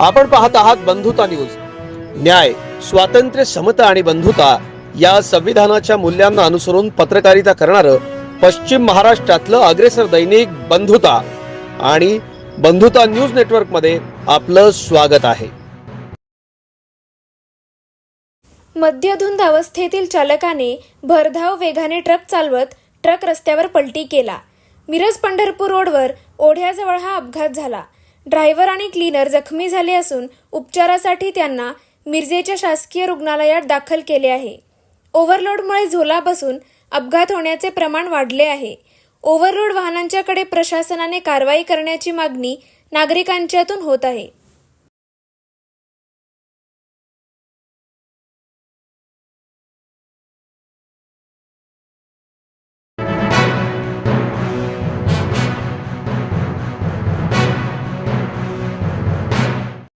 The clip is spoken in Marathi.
आपण पाहत आहात बंधुता न्यूज. न्याय स्वातंत्र्य समता आणि बंधुता या संविधानाच्या मूल्यांना अनुसरून पत्रकारिता करणारं पश्चिम महाराष्ट्रातलं अग्रेसर दैनिक बंधुता आणि बंधुता न्यूज नेटवर्कमध्ये आपलं स्वागत आहे. मध्यधुंद अवस्थेतील चालकाने भरधाव वेगाने ट्रक चालवत ट्रक रस्त्यावर पलटी केला. मिरज पंढरपूर रोडवर ओढ्याजवळ हा अपघात झाला. ड्रायव्हर आणि क्लीनर जखमी झाले असून उपचारासाठी त्यांना मिरजेच्या शासकीय रुग्णालयात दाखल केले आहे. ओव्हरलोडमुळे झोला बसून अपघात होण्याचे प्रमाण वाढले आहे. ओव्हरलोड वाहनांच्याकडे प्रशासनाने कारवाई करण्याची मागणी नागरिकांच्यातून होत आहे.